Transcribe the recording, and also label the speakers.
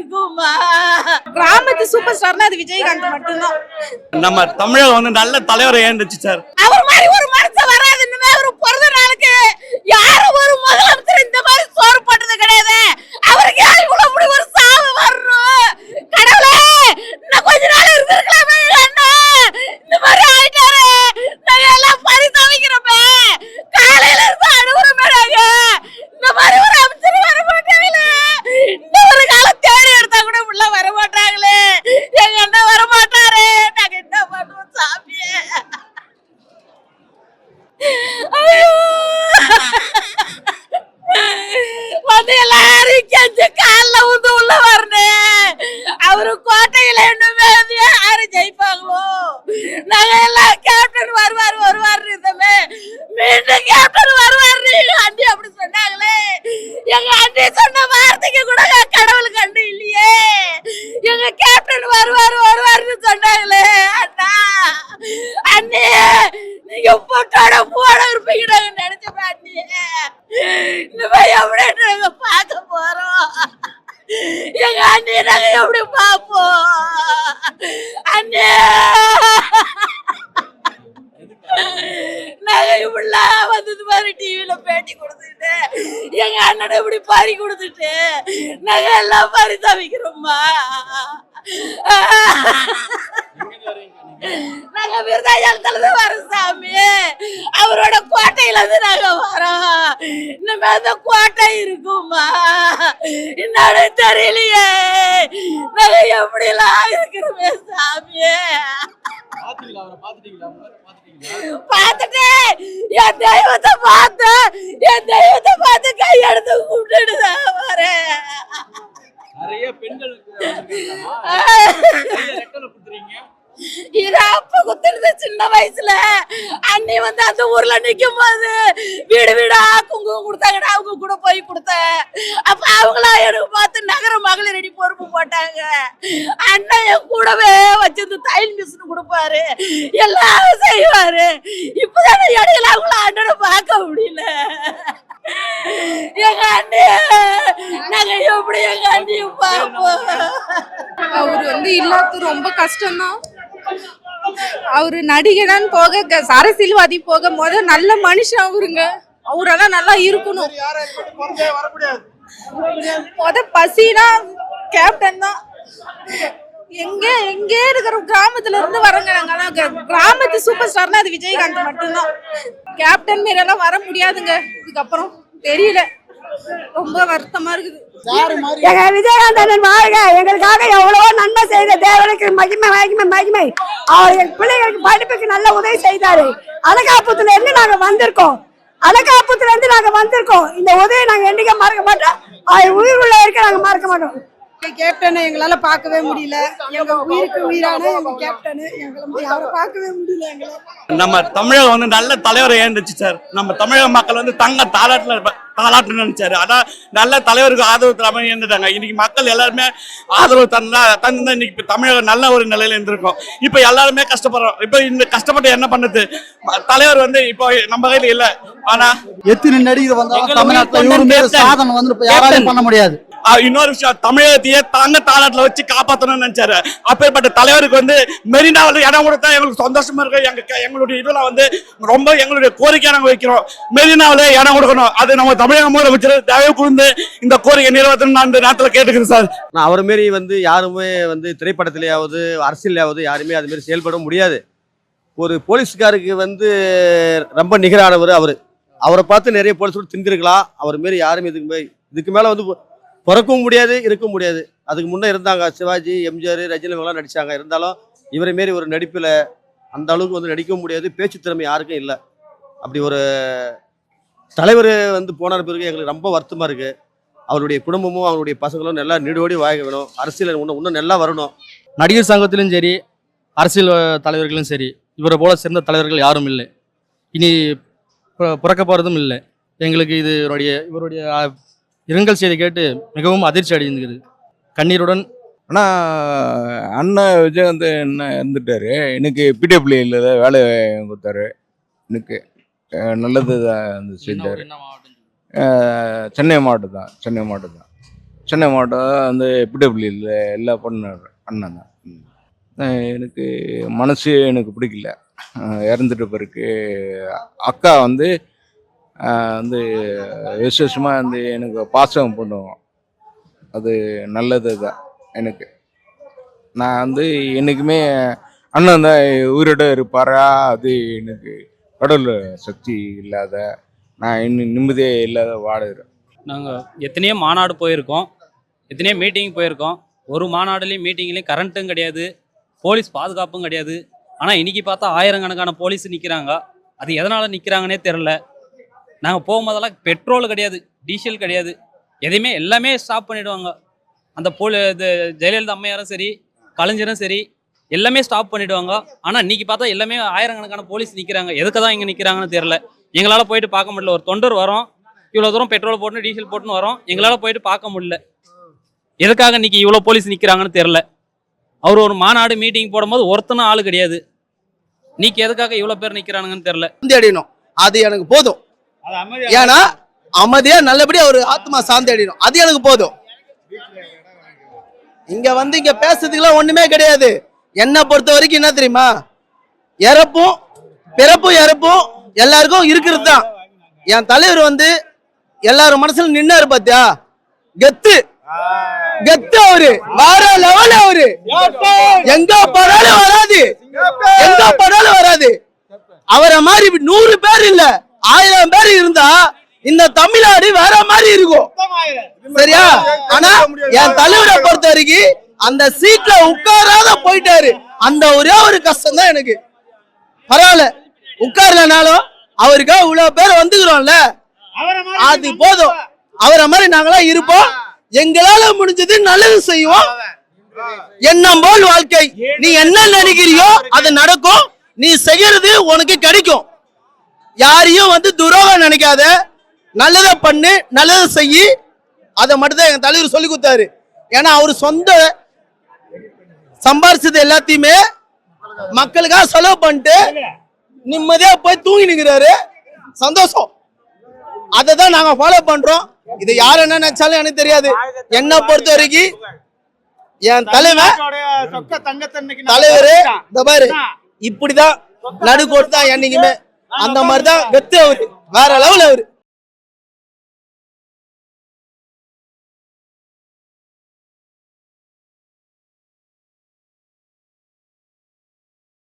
Speaker 1: இருக்குமா
Speaker 2: கிராமத்து சூப்பர் ஸ்டார்னா அது விஜயகாந்த் மட்டும்தான்.
Speaker 3: நம்ம தமிழகம் வந்து நல்ல தலைவரை ஏந்துச்சு சார்
Speaker 1: அவர் மாதிரி ஒரு மனுஷன் வராது. இனிமே அவர் பிறந்த நாளுக்கு யாரும் ஒரு முதலமைச்சர் இந்த மாதிரி சோறு போட்டது கிடையாது. அவருக்கு ஏன் இவ்வளவு இப்படி ஒரு சாவு வரணும் கடவுளே இன்னும் கொஞ்ச நாள் இருந்திருக்கலாமே எங்க அண்ணன் இந்த மாதிரி ஆயிட்டாரு நாங்க எல்லாம் பரிதவிக்கிறோமே காலையில இருந்து அனுபவமே நாங்க இந்த மாதிரி ஒரு அமைச்சர் வர மாட்டாங்களே இந்த ஒரு காலம் தேடி எடுத்தா கூட உள்ள வர மாட்டாங்களே எங்க அண்ணன் வர மாட்டாரு நாங்க என்ன பண்ணுவோம் சாமியே ஐயோ! வந்து எல்லாரும் கெஞ்சு கால்ல ஊந்து உள்ள வரணும் அவரு கோட்டையில இன்னுமே யாரு ஜெயிப்பாங்களோ? நாங்க எல்லாம் கேப்டன் வருவாரு வருவாரு இருந்தோமே. மீண்டும் கேப்டன் வருவாரு அண்டி அப்படி சொன்னாங்களே. எங்க அண்டி சொன்ன வார்த்தைக்கு கூட கடவுள் கண்டு இல்லையே. எங்க கேப்டன் வருவாரு வருவாருன்னு சொன்னாங்களே அண்ணா அண்ணே நீங்க போட்டோட போட இருப்பீங்க நினைச்சப்ப அண்ணி இந்த மாதிரி எப்படி நாங்க பார்க்க போறோம் எங்க அண்ணி அப்படி எப்படி பார்ப்போம் அண்ணே. நாங்க இப்படிலாம் வந்தது மாதிரி டிவில பேட்டி கொடுத்துட்டு எங்க அண்ணனை இப்படி பறி கொடுத்துட்டு நாங்க எல்லாம் பறி தவிக்கிறோம்மா. நாங்க விருதாச்சலத்துல இருந்து வரோம் சாமி. அவரோட கோட்டையில இருந்து நாங்க வரோம். இனிமே அந்த கோட்டை இருக்குமா? என்னன்னு தெரியலையே. நாங்க எப்படி எல்லாம் இருக்கிறோமே சாமி. பார்த்துட்டு என் தெய்வத்தை பார்த்து என் தெய்வத்தை பார்த்து கையெடுத்து வரேன்.
Speaker 4: நிறைய பெண்களுக்கு
Speaker 1: இது அப்ப குத்துறது சின்ன வயசுல. அண்ணி வந்து அந்த ஊர்ல நிக்கும் போது வீடு வீடா குங்குமம் கொடுத்தாங்கடா அவங்க கூட போய் கொடுத்தேன். அப்ப அவங்களா எனக்கு பார்த்து நகர மகளிர் அடி பொறுப்பு போட்டாங்க. அண்ணன் என் கூடவே வச்சிருந்து தையல் மிஷின் கொடுப்பாரு. எல்லாம் செய்வாரு. இப்பதான் இடையில அவங்கள அண்ணனை பார்க்க முடியல. எங்க அண்ணி நாங்க எப்படி எங்க அண்ணியை பார்ப்போம்?
Speaker 2: அவர் வந்து இல்லாத ரொம்ப கஷ்டம்தான். அவரு நடிகனான்னு போக க- அரசியல்வாதி போக முத நல்ல மனுஷன் அவருங்க. அவரெல்லாம் நல்லா இருக்கணும். முத பசினா கேப்டன் தான். எங்க எங்க இருக்கிற கிராமத்துல இருந்து வரங்க நாங்கெல்லாம் க- கிராமத்து சூப்பர் ஸ்டார்னா அது விஜயகாந்த் மட்டும்தான். கேப்டன் மாரி எல்லாம் வர முடியாதுங்க. இதுக்கப்புறம் தெரியல. ரொம்ப வருத்தமா இருக்குது.
Speaker 5: எங்க விஜயகாந்தன் வாழ்க. எங்களுக்காக எவ்வளவோ நன்மை செய்த தேவனுக்கு மகிமை மகிமை மகிமை. அவர் எங்க பிள்ளைகளுக்கு படிப்புக்கு நல்ல உதவி செய்தாரு. அலகாப்புத்துல இருந்து நாங்க வந்திருக்கோம். அலகாப்புத்துல இருந்து நாங்க வந்திருக்கோம். இந்த உதவியை நாங்க என்னைக்கு மறக்க மாட்டோம். அவர் உயிர் உள்ள இருக்க நாங்க மறக்க மாட்டோம்.
Speaker 6: கேப்டனை எங்களால பார்க்கவே முடியல. எங்க உயிருக்கு உயிரான எங்க கேப்டனு எங்களை அவரை பார்க்கவே முடியல எங்களை
Speaker 3: நம்ம தமிழகம் வந்து நல்ல தலைவரை ஏந்துச்சு சார். நம்ம தமிழக மக்கள் வந்து தங்க தாலாட்டுல தாலாட்டு நினைச்சாரு. அதான் நல்ல தலைவருக்கு ஆதரவு தராம இருந்துட்டாங்க. இன்னைக்கு மக்கள் எல்லாருமே ஆதரவு தந்தா தந்தா இன்னைக்கு தமிழகம் நல்ல ஒரு நிலையில இருந்திருக்கும். இப்ப எல்லாருமே கஷ்டப்படுறோம். இப்ப இந்த கஷ்டப்பட்டு என்ன பண்ணுது தலைவர் வந்து இப்போ நம்ம கையில இல்ல. ஆனா
Speaker 7: எத்தனை நடிகர் வந்தாலும் தமிழ்நாட்டுல இவரு. சாதனை வந்து யாராலையும். பண்ண முடியாது.
Speaker 3: இன்னொரு விஷயம் தமிழகத்தையே தங்க தாளாட்டில் வச்சு காப்பாற்றணும்னு நினைச்சாரு. அப்பேற்பட்ட தலைவருக்கு வந்து மெரினாவில் இடம் கொடுத்தா எங்களுக்கு சந்தோஷமா இருக்கு. எங்க க- எங்களுடைய இதுல வந்து ரொம்ப எங்களுடைய கோரிக்கை நாங்கள் வைக்கிறோம். மெரினாவில் இடம் கொடுக்கணும். அது நம்ம தமிழக முதலமைச்சர் தயவு கூர்ந்து இந்த கோரிக்கை நிறைவேற்றணும் நான் இந்த நேரத்தில் கேட்டுக்கிறேன் சார்.
Speaker 8: நான் அவர் மாரி வந்து யாருமே வந்து திரைப்படத்திலேயாவது அரசியலையாவது யாருமே அது மாதிரி செயல்பட முடியாது. ஒரு போலீஸ்காருக்கு வந்து ரொம்ப நிகரானவர் அவர். அவரை பார்த்து நிறைய போலீஸ் திந்திருக்கலாம் அவர் மாரி யாரும் இதுக்கு இதுக்கு மேலே வந்து பிறக்கவும் முடியாது இருக்கவும் முடியாது. அதுக்கு முன்னே இருந்தாங்க சிவாஜி எம்ஜிஆர் ரஜினி இவங்கெல்லாம் நடித்தாங்க இருந்தாலும் இவரை மாரி ஒரு நடிப்பில் அந்த அளவுக்கு வந்து நடிக்கவும் முடியாது பேச்சு திறமை யாருக்கும் இல்லை. அப்படி ஒரு தலைவர் வந்து போன பிறகு எங்களுக்கு ரொம்ப வருத்தமாக இருக்குது அவருடைய குடும்பமும் அவருடைய பசங்களும் நல்லா நீடோடி வாங்க வேணும். அரசியல் இன்னும் இன்னும் நல்லா வரணும்.
Speaker 9: நடிகர் சங்கத்திலும் சரி அரசியல் தலைவர்களும் சரி இவரை போல சிறந்த தலைவர்கள் யாரும் இல்லை. இனி பு- பிறக்க போகிறதும் இல்லை. எங்களுக்கு இது இவருடைய இவருடைய இரங்கல் செய்தி கேட்டு மிகவும் அதிர்ச்சி அடைந்துகிறது கண்ணீருடன்
Speaker 10: ஆனால் அண்ணன் விஜயகாந்த் என்ன இருந்துட்டாரு? எனக்கு பிடபிள்யூல வேலை கொடுத்தாரு. எனக்கு நல்லது தான் வந்து செஞ்சார்? சென்னை மாவட்டம் தான் சென்னை மாவட்டம் தான். சென்னை மாவட்டம் வந்து பிடபிள்யூல எல்லாம் பண்ணார் அண்ணன் தான். எனக்கு மனசு எனக்கு பிடிக்கல. இறந்துட்ட பிறகு அக்கா வந்து வந்து விசேஷமாக வந்து எனக்கு பாசகம் பண்ணுவோம். அது நல்லது தான் எனக்கு. நான் வந்து என்றைக்குமே அண்ணன் தான் உயிரோட இருப்பாரா? அது எனக்கு கடவுள் சக்தி இல்லாத நான் இன்னும் நிம்மதியே இல்லாத வாடுகிறேன்
Speaker 4: நாங்கள் எத்தனையோ மாநாடு போயிருக்கோம். எத்தனையோ மீட்டிங் போயிருக்கோம். ஒரு மாநாடுலேயும் மீட்டிங்லேயும் கரண்ட்டும் கிடையாது. போலீஸ் பாதுகாப்பும் கிடையாது. ஆனால் இன்றைக்கி பார்த்தா ஆயிரக்கணக்கான போலீஸ் நிற்கிறாங்க அது எதனால் நிற்கிறாங்கன்னே தெரில நாங்கள் போகும்போதெல்லாம் பெட்ரோல் கிடையாது டீசல் கிடையாது. எதையுமே எல்லாமே ஸ்டாப் பண்ணிவிடுவாங்க அந்த போலி இது ஜெயலலிதா அம்மையாரும் சரி கலைஞரும் சரி எல்லாமே ஸ்டாப் பண்ணிவிடுவாங்க ஆனால் இன்றைக்கி பார்த்தா எல்லாமே ஆயிரக்கணக்கான போலீஸ் நிற்கிறாங்க எதுக்கு தான் இங்கே நிற்கிறாங்கன்னு தெரில எங்களால் போயிட்டு பார்க்க முடியல. ஒரு தொண்டர் வரோம் இவ்வளோ தூரம் பெட்ரோல் போட்டு டீசல் போட்டுன்னு வரோம். எங்களால் போயிட்டு பார்க்க முடியல. எதுக்காக இன்னைக்கு இவ்வளோ போலீஸ் நிற்கிறாங்கன்னு தெரில அவர் ஒரு மாநாடு மீட்டிங் போடும்போது ஒருத்தனும் ஆள் கிடையாது. நீக்கு எதுக்காக இவ்வளோ பேர் நிற்கிறானுங்கன்னு தெரில
Speaker 7: சாந்தி அடையணும் அது எனக்கு போதும். ஏன்னா அமைதியா நல்லபடியா ஒரு ஆத்மா சாந்தி அடையணும். அது எனக்கு போதும்? இங்க வந்து இங்க பேசுறதுக்குலாம் ஒண்ணுமே கிடையாது. என்னை பொறுத்த வரைக்கும் என்ன தெரியுமா? இறப்பும் பிறப்பும் இறப்பும் எல்லாருக்கும் இருக்கிறது தான். என் தலைவர் வந்து எல்லாரும் மனசுல நின்னாரு பாத்தியா? கெத்து. கெத்து அவரு. வேற லெவல் அவரு. எங்க போனாலும் வராது. எங்க போனாலும் வராது. அவரை மாதிரி நூறு பேர் இல்ல. ஆயிரம் பேர் இருந்தா இந்த தமிழ்நாடு வேற மாதிரி இருக்கும். சரியா? ஆனா என் தலைவரை பொறுத்த வரைக்கும் அந்த சீட்ல உட்காராத போயிட்டாரு. அந்த ஒரே ஒரு கஷ்டம் தான் எனக்கு. பரவாயில்ல. உட்காரலனாலும் அவருக்காக இவ்வளவு பேர் வந்துக்கிறோம்ல. அது போதும். அவரை மாதிரி நாங்களாம் இருப்போம். எங்களால முடிஞ்சது நல்லது செய்வோம். எண்ணம் போல் வாழ்க்கை. நீ என்ன நினைக்கிறியோ அது நடக்கும். நீ செய்யறது உனக்கு கிடைக்கும். யாரையும் வந்து துரோகம் நினைக்காத நல்லதை பண்ணு நல்லதை செய்யி அதை மட்டும் தான் எங்க தலைவர் சொல்லி கொடுத்தாரு. ஏன்னா அவர் சொந்த சம்பாரிச்சது எல்லாத்தையுமே மக்களுக்காக செலவு பண்ணிட்டு நிம்மதியா போய் தூங்கி நிக்கிறாரு. சந்தோஷம். அதை தான் நாங்க ஃபாலோ பண்றோம். இது யார் என்ன நினைச்சாலும் எனக்கு தெரியாது. என்ன பொறுத்த வரைக்கும் என் தலைவன் தலைவரு இந்த பாரு இப்படிதான் நடுக்கோட்டு தான் என்னைக்குமே அந்த மாதிரிதான் கெத்து அவரு. வேற லெவல் அவரு.